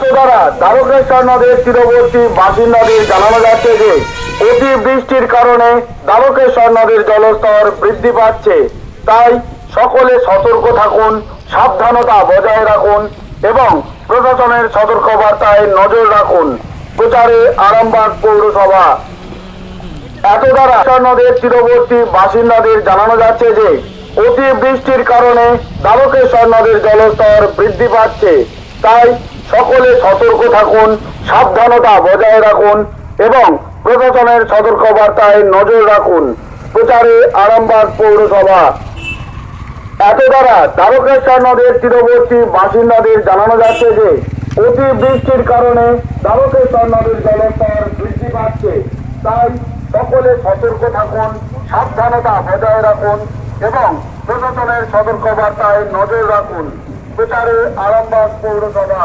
দ্বারকেশ্বর নদের তীরবর্তী বাসিন্দাদের জানানো যাচ্ছে যে, অতি বৃষ্টির কারণে দ্বারকেশ্বর নদের জলস্তর বৃদ্ধি পাচ্ছে। তাই সকলে সতর্ক থাকুন, সাবধানতা বজায় রাখুন এবং প্রশাসনের সতর্কবার্তায় নজর রাখুন। প্রচারে আরামবাগ পৌরসভা। এত দ্বারা নদের তীরবর্তী বাসিন্দাদের জানানো যাচ্ছে যে, অতি বৃষ্টির কারণে দ্বারকেশ্বর নদের জলস্তর বৃদ্ধি পাচ্ছে। তাই সকলে সতর্ক থাকুন, সাবধানতা বজায় রাখুন এবং প্রশাসনের সতর্কবার্তায় নজর রাখুন। প্রচারে আরামবাগ পৌরসভা। এত দ্বারা দ্বারকেশ্বর নদের তীরবর্তী বাসিন্দাদের জানানো যাচ্ছে যে অতি বৃষ্টির কারণে দ্বারকেশ্বর নদের জলস্তর বৃদ্ধি পাচ্ছে। তাই সকলে সতর্ক থাকুন, সাবধানতা বজায় রাখুন এবং প্রশাসনের সতর্কবার্তায় নজর রাখুন। প্রচারে আরামবাগ পৌরসভা।